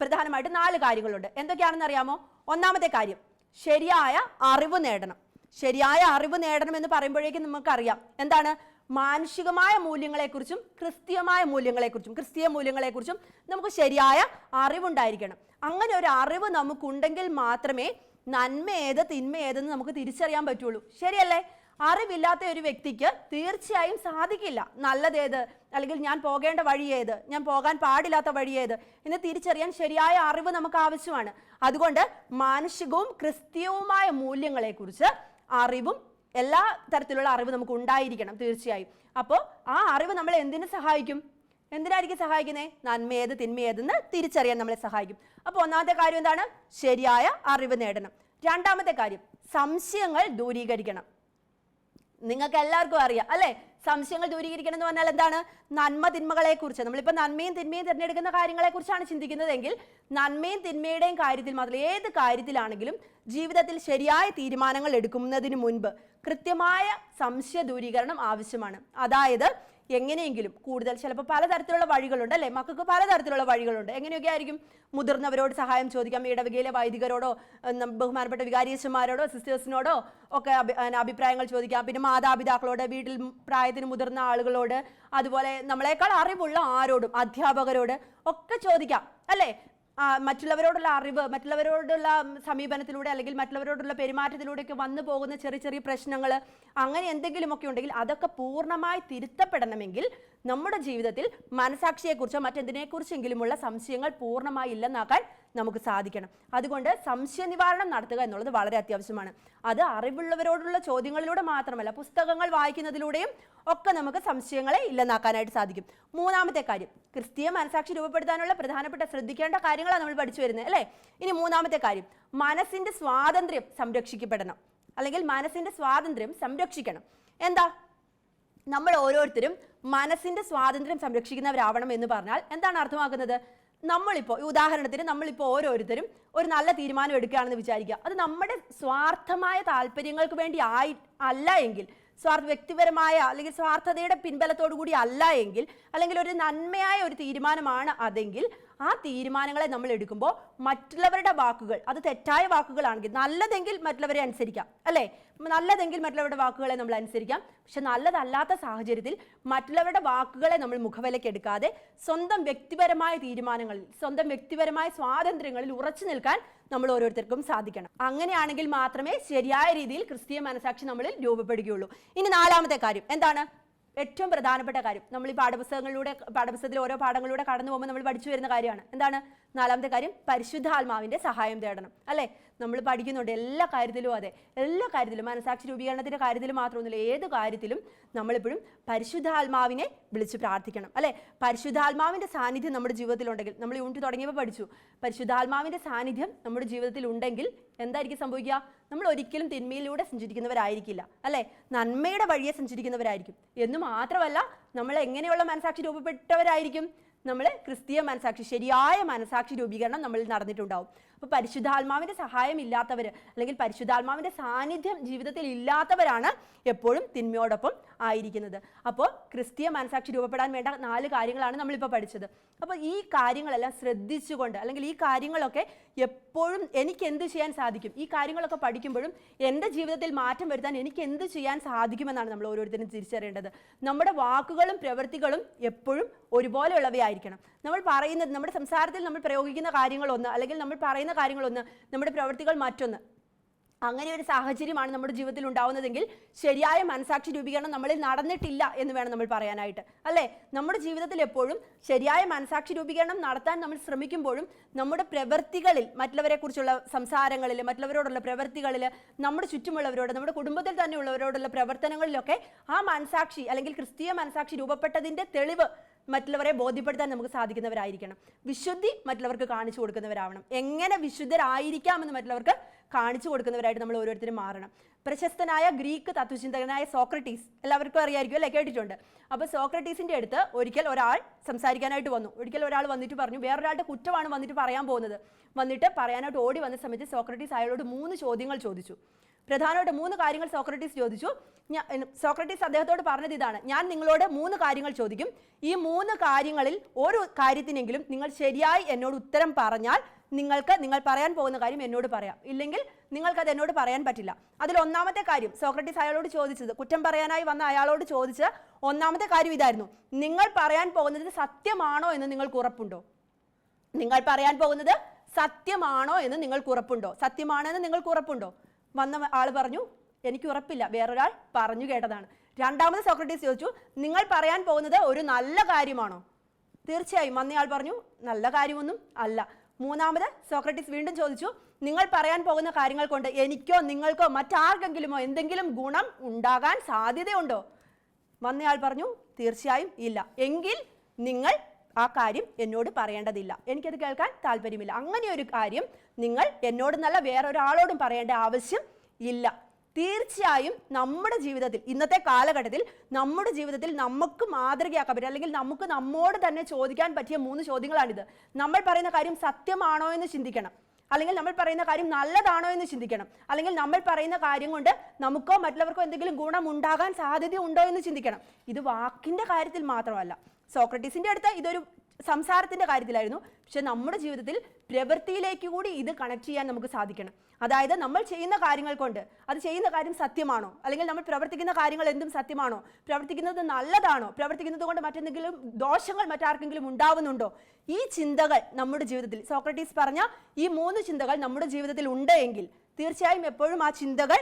പ്രധാനമായിട്ട് നാല് കാര്യങ്ങളുണ്ട്. എന്തൊക്കെയാണെന്ന് അറിയാമോ? ഒന്നാമത്തെ കാര്യം ശരിയായ അറിവ് നേടണം. ശരിയായ അറിവ് നേടണം എന്ന് പറയുമ്പോഴേക്കും നമുക്കറിയാം. എന്താണ്? മാനുഷികമായ മൂല്യങ്ങളെക്കുറിച്ചും ക്രിസ്തീയമായ മൂല്യങ്ങളെക്കുറിച്ചും ക്രിസ്തീയ മൂല്യങ്ങളെക്കുറിച്ചും നമുക്ക് ശരിയായ അറിവുണ്ടായിരിക്കണം. അങ്ങനെ ഒരു അറിവ് നമുക്കുണ്ടെങ്കിൽ മാത്രമേ നന്മ ഏത് തിന്മ ഏതെന്ന് നമുക്ക് തിരിച്ചറിയാൻ പറ്റുള്ളൂ. ശരിയല്ലേ? അറിവില്ലാത്ത ഒരു വ്യക്തിക്ക് തീർച്ചയായും സാധിക്കില്ല. നല്ലതേത്? അല്ലെങ്കിൽ ഞാൻ പോകേണ്ട വഴി ഏത് ഞാൻ പോകാൻ പാടില്ലാത്ത വഴി ഏത് എന്ന് തിരിച്ചറിയാൻ ശരിയായ അറിവ് നമുക്ക് ആവശ്യമാണ്. അതുകൊണ്ട് മാനുഷികവും ക്രിസ്തീയവുമായ മൂല്യങ്ങളെക്കുറിച്ച് അറിവും എല്ലാ തരത്തിലുള്ള അറിവ് നമുക്ക് ഉണ്ടായിരിക്കണം തീർച്ചയായും. അപ്പോൾ ആ അറിവ് നമ്മളെ എന്തിനു സഹായിക്കും? എന്തിനായിരിക്കും സഹായിക്കുന്നത് നന്മ ഏത് തിന്മ ഏതെന്ന് തിരിച്ചറിയാൻ നമ്മളെ സഹായിക്കും. അപ്പോൾ ഒന്നാമത്തെ കാര്യം എന്താണ്? ശരിയായ അറിവ് നേടണം. രണ്ടാമത്തെ കാര്യം സംശയങ്ങൾ ദൂരീകരിക്കണം. നിങ്ങൾക്ക് എല്ലാവർക്കും അറിയാം അല്ലെ? സംശയങ്ങൾ ദൂരീകരിക്കണം എന്ന് പറഞ്ഞാൽ എന്താണ്? നന്മ തിന്മകളെ കുറിച്ച് നമ്മളിപ്പോൾ നന്മയും തിന്മയും തിരഞ്ഞെടുക്കുന്ന കാര്യങ്ങളെ കുറിച്ചാണ് ചിന്തിക്കുന്നതെങ്കിൽ നന്മയും തിന്മയുടെയും കാര്യത്തിൽ മാത്രം ഏത് കാര്യത്തിലാണെങ്കിലും ജീവിതത്തിൽ ശരിയായ തീരുമാനങ്ങൾ എടുക്കുന്നതിന് മുൻപ് കൃത്യമായ സംശയ ദൂരീകരണം ആവശ്യമാണ്. അതായത് എങ്ങനെയെങ്കിലും കൂടുതൽ ചിലപ്പോൾ പലതരത്തിലുള്ള വഴികളുണ്ട് അല്ലേ? മക്കൾക്ക് പലതരത്തിലുള്ള വഴികളുണ്ട്. എങ്ങനെയൊക്കെ ആയിരിക്കും? മുതിർന്നവരോട് സഹായം ചോദിക്കാം. ഇടവകയിലെ വൈദികരോടോ ബഹുമാനപ്പെട്ട വികാരിയച്ചന്മാരോടോ സിസ്റ്റേഴ്സിനോടോ ഒക്കെ അഭിപ്രായങ്ങൾ ചോദിക്കാം. പിന്നെ മാതാപിതാക്കളോട് വീട്ടിൽ പ്രായത്തിന് മുതിർന്ന ആളുകളോട് അതുപോലെ നമ്മളെക്കാൾ അറിവുള്ള ആരോടും അധ്യാപകരോട് ഒക്കെ ചോദിക്കാം. അല്ലേ? മറ്റുള്ളവരോടുള്ള അറിവ് മറ്റുള്ളവരോടുള്ള സമീപനത്തിലൂടെ അല്ലെങ്കിൽ മറ്റുള്ളവരോടുള്ള പെരുമാറ്റത്തിലൂടെയൊക്കെ വന്നു പോകുന്ന ചെറിയ ചെറിയ പ്രശ്നങ്ങൾ അങ്ങനെ എന്തെങ്കിലുമൊക്കെ ഉണ്ടെങ്കിൽ അതൊക്കെ പൂർണമായി തിരുത്തപ്പെടണമെങ്കിൽ നമ്മുടെ ജീവിതത്തിൽ മനസാക്ഷിയെക്കുറിച്ചോ മറ്റെന്തിനെക്കുറിച്ചെങ്കിലുമുള്ള സംശയങ്ങൾ പൂർണമായി ഇല്ലെന്നാക്കാൻ നമുക്ക് സാധിക്കണം. അതുകൊണ്ട് സംശയ നിവാരണം നടത്തുക എന്നുള്ളത് വളരെ അത്യാവശ്യമാണ്. അത് അറിവുള്ളവരോടുള്ള ചോദ്യങ്ങളിലൂടെ മാത്രമല്ല പുസ്തകങ്ങൾ വായിക്കുന്നതിലൂടെയും ഒക്കെ നമുക്ക് സംശയങ്ങളെ ഇല്ലെന്നാക്കാനായിട്ട് സാധിക്കും. മൂന്നാമത്തെ കാര്യം ക്രിസ്തീയ മനസാക്ഷി രൂപപ്പെടുത്താനുള്ള പ്രധാനപ്പെട്ട ശ്രദ്ധിക്കേണ്ട കാര്യങ്ങളാണ് നമ്മൾ പഠിച്ചു വരുന്നത് അല്ലേ? ഇനി മൂന്നാമത്തെ കാര്യം മനസ്സിന്റെ സ്വാതന്ത്ര്യം സംരക്ഷിക്കപ്പെടണം. അല്ലെങ്കിൽ മനസ്സിന്റെ സ്വാതന്ത്ര്യം സംരക്ഷിക്കണം. എന്താ? നമ്മൾ ഓരോരുത്തരും മനസ്സിന്റെ സ്വാതന്ത്ര്യം സംരക്ഷിക്കുന്നവരാവണം എന്ന് പറഞ്ഞാൽ എന്താണ് അർത്ഥമാക്കുന്നത്? നമ്മളിപ്പോൾ ഉദാഹരണത്തിന് നമ്മളിപ്പോൾ ഓരോരുത്തരും ഒരു നല്ല തീരുമാനം എടുക്കുകയാണെന്ന് വിചാരിക്കുക. അത് നമ്മുടെ സ്വാർത്ഥമായ താല്പര്യങ്ങൾക്ക് വേണ്ടി ആയി അല്ല എങ്കിൽ സ്വാർത്ഥ വ്യക്തിപരമായ അല്ലെങ്കിൽ സ്വാർത്ഥതയുടെ പിൻബലത്തോടു കൂടി അല്ല എങ്കിൽ അല്ലെങ്കിൽ ഒരു നന്മയായ ഒരു തീരുമാനമാണ് അതെങ്കിൽ ആ തീരുമാനങ്ങളെ നമ്മൾ എടുക്കുമ്പോൾ മറ്റുള്ളവരുടെ വാക്കുകൾ അത് തെറ്റായ വാക്കുകളാണെങ്കിൽ നല്ലതെങ്കിൽ മറ്റുള്ളവരെ അനുസരിക്കാം അല്ലേ? നല്ലതെങ്കിൽ മറ്റുള്ളവരുടെ വാക്കുകളെ നമ്മൾ അനുസരിക്കാം. പക്ഷെ നല്ലതല്ലാത്ത സാഹചര്യത്തിൽ മറ്റുള്ളവരുടെ വാക്കുകളെ നമ്മൾ മുഖവിലയ്ക്ക് എടുക്കാതെ സ്വന്തം വ്യക്തിപരമായ തീരുമാനങ്ങളിൽ സ്വന്തം വ്യക്തിപരമായ സ്വാതന്ത്ര്യങ്ങളിൽ ഉറച്ചു നിൽക്കാൻ നമ്മൾ ഓരോരുത്തർക്കും സാധിക്കണം. അങ്ങനെയാണെങ്കിൽ മാത്രമേ ശരിയായ രീതിയിൽ ക്രിസ്തീയ മനസാക്ഷി നമ്മളിൽ രൂപപ്പെടുകയുള്ളൂ. ഇനി നാലാമത്തെ കാര്യം എന്താണ്? ഏറ്റവും പ്രധാനപ്പെട്ട കാര്യം. നമ്മൾ ഈ പാഠപുസ്തകങ്ങളിലൂടെ പാഠപുസ്തകത്തിൽ ഓരോ പാഠങ്ങളിലൂടെ കടന്നു പോകുമ്പോൾ നമ്മൾ പഠിച്ചു വരുന്ന കാര്യമാണ്. എന്താണ്? നാലാമത്തെ കാര്യം പരിശുദ്ധാത്മാവിന്റെ സഹായം തേടണം. അല്ലേ? നമ്മൾ പഠിക്കുന്നുണ്ട് എല്ലാ കാര്യത്തിലും അതെ എല്ലാ കാര്യത്തിലും മനസാക്ഷി രൂപീകരണത്തിന്റെ കാര്യത്തിൽ മാത്രമൊന്നുമില്ല ഏത് കാര്യത്തിലും നമ്മളിപ്പോഴും പരിശുദ്ധാത്മാവിനെ വിളിച്ച് പ്രാർത്ഥിക്കണം അല്ലേ? പരിശുദ്ധാത്മാവിന്റെ സാന്നിധ്യം നമ്മുടെ ജീവിതത്തിലുണ്ടെങ്കിൽ നമ്മൾ യൂണിറ്റ് തുടങ്ങിയപ്പോൾ പഠിച്ചു പരിശുദ്ധാത്മാവിന്റെ സാന്നിധ്യം നമ്മുടെ ജീവിതത്തിൽ ഉണ്ടെങ്കിൽ എന്തായിരിക്കും സംഭവിക്കുക? നമ്മൾ ഒരിക്കലും തിന്മയിലൂടെ സഞ്ചരിക്കുന്നവരായിരിക്കില്ല അല്ലേ? നന്മയുടെ വഴിയെ സഞ്ചരിക്കുന്നവരായിരിക്കും. എന്ന് മാത്രമല്ല നമ്മൾ എങ്ങനെയുള്ള മനസാക്ഷി രൂപപ്പെട്ടവരായിരിക്കും? നമ്മൾ ക്രിസ്തീയ മനസാക്ഷി ശരിയായ മനസാക്ഷി രൂപീകരണം നമ്മളിൽ നടന്നിട്ടുണ്ടാവും. അപ്പോൾ പരിശുദ്ധാത്മാവിന്റെ സഹായം അല്ലെങ്കിൽ പരിശുദ്ധാത്മാവിന്റെ സാന്നിധ്യം ജീവിതത്തിൽ ഇല്ലാത്തവരാണ് എപ്പോഴും തിന്മയോടൊപ്പം ആയിരിക്കുന്നത്. അപ്പോൾ ക്രിസ്തീയ മനസാക്ഷി രൂപപ്പെടാൻ വേണ്ട നാല് കാര്യങ്ങളാണ് നമ്മളിപ്പോൾ പഠിച്ചത്. അപ്പോൾ ഈ കാര്യങ്ങളെല്ലാം ശ്രദ്ധിച്ചുകൊണ്ട് അല്ലെങ്കിൽ ഈ കാര്യങ്ങളൊക്കെ എപ്പോഴും എനിക്ക് എന്ത് ചെയ്യാൻ സാധിക്കും? ഈ കാര്യങ്ങളൊക്കെ പഠിക്കുമ്പോഴും എന്റെ ജീവിതത്തിൽ മാറ്റം വരുത്താൻ എനിക്ക് എന്ത് ചെയ്യാൻ സാധിക്കുമെന്നാണ് നമ്മൾ ഓരോരുത്തരും തിരിച്ചറിയേണ്ടത്. നമ്മുടെ വാക്കുകളും പ്രവൃത്തികളും എപ്പോഴും ഒരുപോലെയുള്ളവയായിരിക്കണം. നമ്മൾ പറയുന്നത് നമ്മുടെ സംസാരത്തിൽ നമ്മൾ പ്രയോഗിക്കുന്ന കാര്യങ്ങളൊന്ന് അല്ലെങ്കിൽ നമ്മൾ പറയുന്ന കാര്യങ്ങളൊന്ന് നമ്മുടെ പ്രവൃത്തികൾ മറ്റൊന്ന്. അങ്ങനെ ഒരു സാഹചര്യമാണ് നമ്മുടെ ജീവിതത്തിൽ ഉണ്ടാവുന്നതെങ്കിൽ ശരിയായ മനസാക്ഷി രൂപീകരണം നമ്മളിൽ നടന്നിട്ടില്ല എന്ന് വേണം നമ്മൾ പറയാനായിട്ട്. അല്ലേ? നമ്മുടെ ജീവിതത്തിൽ എപ്പോഴും ശരിയായ മനസാക്ഷി രൂപീകരണം നടത്താൻ നമ്മൾ ശ്രമിക്കുമ്പോഴും നമ്മുടെ പ്രവൃത്തികളിൽ മറ്റുള്ളവരെ കുറിച്ചുള്ള സംസാരങ്ങളിൽ മറ്റുള്ളവരോടുള്ള പ്രവൃത്തികളിൽ നമ്മുടെ ചുറ്റുമുള്ളവരോട് നമ്മുടെ കുടുംബത്തിൽ തന്നെയുള്ളവരോടുള്ള പ്രവർത്തനങ്ങളിലൊക്കെ ആ മനസാക്ഷി അല്ലെങ്കിൽ ക്രിസ്തീയ മനസാക്ഷി രൂപപ്പെട്ടതിന്റെ തെളിവ് മറ്റുള്ളവരെ ബോധ്യപ്പെടുത്താൻ നമുക്ക് സാധിക്കുന്നവരായിരിക്കണം. വിശുദ്ധി മറ്റുള്ളവർക്ക് കാണിച്ചു കൊടുക്കുന്നവരാവണം. എങ്ങനെ വിശുദ്ധരായിരിക്കാമെന്ന് മറ്റുള്ളവർക്ക് കാണിച്ചു കൊടുക്കുന്നവരായിട്ട് നമ്മൾ ഓരോരുത്തരും മാറണം. പ്രശസ്തനായ ഗ്രീക്ക് തത്വചിന്തകനായ സോക്രട്ടീസ് എല്ലാവർക്കും അറിയായിരിക്കും അല്ലേ? കേട്ടിട്ടുണ്ട്. അപ്പോൾ സോക്രട്ടീസിന്റെ അടുത്ത് ഒരിക്കൽ ഒരാൾ സംസാരിക്കാനായിട്ട് വന്നു. ഒരിക്കൽ ഒരാൾ വന്നിട്ട് പറഞ്ഞു വേറൊരാളുടെ കുറ്റമാണ് വന്നിട്ട് പറയാൻ പോകുന്നത്. വന്നിട്ട് പറയാനായിട്ട് ഓടി വന്ന സമയത്ത് സോക്രട്ടീസ് അയാളോട് മൂന്ന് ചോദ്യങ്ങൾ ചോദിച്ചു. പ്രധാനമായിട്ട് മൂന്ന് കാര്യങ്ങൾ സോക്രട്ടീസ് ചോദിച്ചു. സോക്രട്ടീസ് അദ്ദേഹത്തോട് പറഞ്ഞത് ഇതാണ്. ഞാൻ നിങ്ങളോട് മൂന്ന് കാര്യങ്ങൾ ചോദിക്കും. ഈ മൂന്ന് കാര്യങ്ങളിൽ ഒരു കാര്യത്തിനെങ്കിലും നിങ്ങൾ ശരിയായി എന്നോട് ഉത്തരം പറഞ്ഞാൽ നിങ്ങൾക്ക് നിങ്ങൾ പറയാൻ പോകുന്ന കാര്യം എന്നോട് പറയാം. ഇല്ലെങ്കിൽ നിങ്ങൾക്കത് എന്നോട് പറയാൻ പറ്റില്ല. അതിൽ ഒന്നാമത്തെ കാര്യം സോക്രട്ടീസ് അയാളോട് ചോദിച്ചത് കുറ്റം പറയാനായി വന്ന അയാളോട് ചോദിച്ച ഒന്നാമത്തെ കാര്യം ഇതായിരുന്നു. നിങ്ങൾ പറയാൻ പോകുന്നത് സത്യമാണോ എന്ന് നിങ്ങൾക്ക് ഉറപ്പുണ്ടോ? നിങ്ങൾ പറയാൻ പോകുന്നത് സത്യമാണോ എന്ന് നിങ്ങൾക്ക് ഉറപ്പുണ്ടോ? സത്യമാണെന്ന് നിങ്ങൾക്ക് ഉറപ്പുണ്ടോ? വന്ന ആൾ പറഞ്ഞു എനിക്ക് ഉറപ്പില്ല. വേറൊരാൾ പറഞ്ഞു കേട്ടതാണ്. രണ്ടാമത് സോക്രട്ടീസ് ചോദിച്ചു നിങ്ങൾ പറയാൻ പോകുന്നത് ഒരു നല്ല കാര്യമാണോ? തീർച്ചയായും. വന്നയാൾ പറഞ്ഞു നല്ല കാര്യമൊന്നും അല്ല. മൂന്നാമത് സോക്രട്ടീസ് വീണ്ടും ചോദിച്ചു നിങ്ങൾ പറയാൻ പോകുന്ന കാര്യങ്ങൾ കൊണ്ട് എനിക്കോ നിങ്ങൾക്കോ മറ്റാർക്കെങ്കിലുമോ എന്തെങ്കിലും ഗുണം ഉണ്ടാകാൻ സാധ്യതയുണ്ടോ? വന്നയാൾ പറഞ്ഞു തീർച്ചയായും ഇല്ല. എങ്കിൽ നിങ്ങൾ ആ കാര്യം എന്നോട് പറയേണ്ടതില്ല. എനിക്കത് കേൾക്കാൻ താല്പര്യമില്ല. അങ്ങനെ ഒരു കാര്യം നിങ്ങൾ എന്നോട് നല്ല വേറൊരാളോടും പറയേണ്ട ആവശ്യം ഇല്ല. തീർച്ചയായും നമ്മുടെ ജീവിതത്തിൽ ഇന്നത്തെ കാലഘട്ടത്തിൽ നമ്മുടെ ജീവിതത്തിൽ നമുക്ക് മാതൃകയാക്കാൻ പറ്റും. അല്ലെങ്കിൽ നമുക്ക് നമ്മോട് തന്നെ ചോദിക്കാൻ പറ്റിയ മൂന്ന് ചോദ്യങ്ങളാണിത്. നമ്മൾ പറയുന്ന കാര്യം സത്യമാണോ എന്ന് ചിന്തിക്കണം. അല്ലെങ്കിൽ നമ്മൾ പറയുന്ന കാര്യം നല്ലതാണോ എന്ന് ചിന്തിക്കണം. അല്ലെങ്കിൽ നമ്മൾ പറയുന്ന കാര്യം കൊണ്ട് നമുക്കോ മറ്റുള്ളവർക്കോ എന്തെങ്കിലും ഗുണം ഉണ്ടാകാൻ സാധ്യത ഉണ്ടോ എന്ന് ചിന്തിക്കണം. ഇത് വാക്കിന്റെ കാര്യത്തിൽ മാത്രമല്ല. സോക്രട്ടീസിന്റെ അടുത്ത് ഇതൊരു സംസാരത്തിന്റെ കാര്യത്തിലായിരുന്നു. പക്ഷെ നമ്മുടെ ജീവിതത്തിൽ പ്രവൃത്തിയിലേക്ക് കൂടി ഇത് കണക്ട് ചെയ്യാൻ നമുക്ക് സാധിക്കണം. അതായത് നമ്മൾ ചെയ്യുന്ന കാര്യങ്ങൾ കൊണ്ട് അത് ചെയ്യുന്ന കാര്യം സത്യമാണോ? അല്ലെങ്കിൽ നമ്മൾ പ്രവർത്തിക്കുന്ന കാര്യങ്ങൾ എന്തും സത്യമാണോ? പ്രവർത്തിക്കുന്നത് നല്ലതാണോ? പ്രവർത്തിക്കുന്നത് കൊണ്ട് മറ്റെന്തെങ്കിലും ദോഷങ്ങൾ മറ്റാർക്കെങ്കിലും ഉണ്ടാവുന്നുണ്ടോ? ഈ ചിന്തകൾ നമ്മുടെ ജീവിതത്തിൽ സോക്രട്ടീസ് പറഞ്ഞ ഈ മൂന്ന് ചിന്തകൾ നമ്മുടെ ജീവിതത്തിൽ ഉണ്ട് എങ്കിൽ തീർച്ചയായും എപ്പോഴും ആ ചിന്തകൾ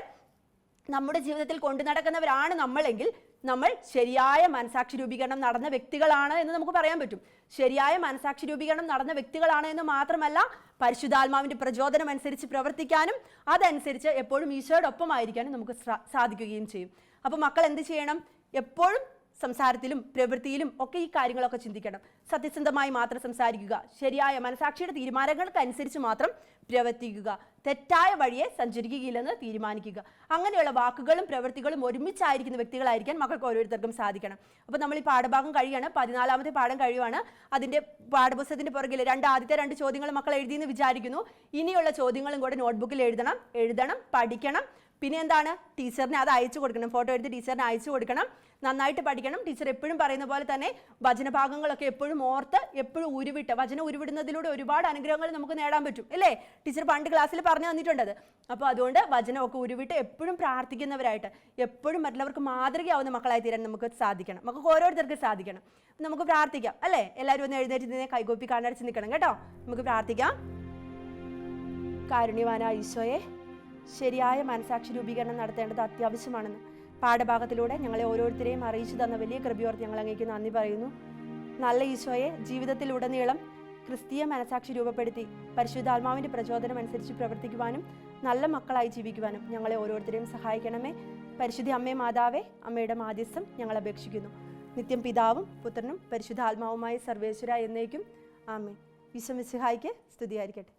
നമ്മുടെ ജീവിതത്തിൽ കൊണ്ടു നടക്കുന്നവരാണ് നമ്മളെങ്കിൽ നമ്മൾ ശരിയായ മനസാക്ഷി രൂപീകരണം നടന്ന വ്യക്തികളാണ് എന്ന് നമുക്ക് പറയാൻ പറ്റും. ശരിയായ മനസാക്ഷി രൂപീകരണം നടന്ന വ്യക്തികളാണ് എന്ന് മാത്രമല്ല പരിശുദ്ധാത്മാവിന്റെ പ്രചോദനം അനുസരിച്ച് പ്രവർത്തിക്കാനും അതനുസരിച്ച് എപ്പോഴും ഈശോയുടെ ഒപ്പമായിരിക്കാനും നമുക്ക് സാധിക്കുകയും ചെയ്യും. അപ്പോൾ മക്കൾ എന്ത് ചെയ്യണം? എപ്പോഴും സംസാരത്തിലും പ്രവൃത്തിയിലും ഒക്കെ ഈ കാര്യങ്ങളൊക്കെ ചിന്തിക്കണം. സത്യസന്ധമായി മാത്രം സംസാരിക്കുക. ശരിയായ മനസാക്ഷിയുടെ തീരുമാനങ്ങൾക്കനുസരിച്ച് മാത്രം പ്രവർത്തിക്കുക. തെറ്റായ വഴിയെ സഞ്ചരിക്കുകയില്ലെന്ന് തീരുമാനിക്കുക. അങ്ങനെയുള്ള വാക്കുകളും പ്രവൃത്തികളും ഒരുമിച്ചായിരിക്കുന്ന വ്യക്തികളായിരിക്കാൻ മക്കൾക്ക് ഓരോരുത്തർക്കും സാധിക്കണം. അപ്പോൾ നമ്മൾ ഈ പാഠഭാഗം കഴിയാണ്. പതിനാലാമത്തെ പാഠം കഴിയുവാണ്. അതിന്റെ പാഠപുസ്തകത്തിന്റെ പുറകിൽ രണ്ട് ആദ്യത്തെ രണ്ട് ചോദ്യങ്ങൾ മക്കൾ എഴുതിയെന്ന് വിചാരിക്കുന്നു. ഇനിയുള്ള ചോദ്യങ്ങളും കൂടെ നോട്ട്ബുക്കിൽ എഴുതണം. എഴുതണം പഠിക്കണം. പിന്നെ എന്താണ് ടീച്ചറിന് അത് അയച്ചു കൊടുക്കണം. ഫോട്ടോ എടുത്ത് ടീച്ചറിന് അയച്ചു കൊടുക്കണം. നന്നായിട്ട് പഠിക്കണം. ടീച്ചർ എപ്പോഴും പറയുന്ന പോലെ തന്നെ വചനഭാഗങ്ങളൊക്കെ എപ്പോഴും ഓർത്ത് എപ്പോഴും ഉരുവിട്ട് വചനം ഉരുവിടുന്നതിലൂടെ ഒരുപാട് അനുഗ്രഹങ്ങൾ നമുക്ക് നേടാൻ പറ്റും. അല്ലേ? ടീച്ചർ പണ്ട് ക്ലാസ്സിൽ പറഞ്ഞു തന്നിട്ടുണ്ടത്. അപ്പോൾ അതുകൊണ്ട് വചനമൊക്കെ ഉരുവിട്ട് എപ്പോഴും പ്രാർത്ഥിക്കുന്നവരായിട്ട് എപ്പോഴും മറ്റുള്ളവർക്ക് മാതൃകയാവുന്ന മക്കളായി തീരാൻ നമുക്ക് സാധിക്കണം. നമുക്ക് ഓരോരുത്തർക്ക് സാധിക്കണം. നമുക്ക് പ്രാർത്ഥിക്കാം. അല്ലേ? എല്ലാവരും ഒന്ന് എഴുന്നേറ്റ് നിന്നെ കൈകോപ്പി കാണടിച്ച് നിൽക്കണം കേട്ടോ. നമുക്ക് പ്രാർത്ഥിക്കാം. കാരുണ്യവാന ഈശോയെ ശരിയായ മനസാക്ഷി രൂപീകരണം നടത്തേണ്ടത് അത്യാവശ്യമാണെന്ന് പാഠഭാഗത്തിലൂടെ ഞങ്ങളെ ഓരോരുത്തരെയും അറിയിച്ചു തന്ന വലിയ കൃപയോർത്ത് ഞങ്ങൾ അങ്ങേക്ക് നന്ദി പറയുന്നു. നല്ല ഈശോയെ ജീവിതത്തിലുടനീളം ക്രിസ്തീയ മനസാക്ഷി രൂപപ്പെടുത്തി പരിശുദ്ധാത്മാവിന്റെ പ്രചോദനം അനുസരിച്ച് പ്രവർത്തിക്കുവാനും നല്ല മക്കളായി ജീവിക്കുവാനും ഞങ്ങളെ ഓരോരുത്തരെയും സഹായിക്കണമേ. പരിശുദ്ധി അമ്മേ മാതാവേ അമ്മയുടെ മാധ്യസ്ഥം ഞങ്ങൾ അപേക്ഷിക്കുന്നു. നിത്യം പിതാവും പുത്രനും പരിശുദ്ധാത്മാവുമായ സർവേശ്വര എന്നേക്കും. ആമേ വിശ്വമിസിഹായിക്ക് സ്തുതിയായിരിക്കട്ടെ.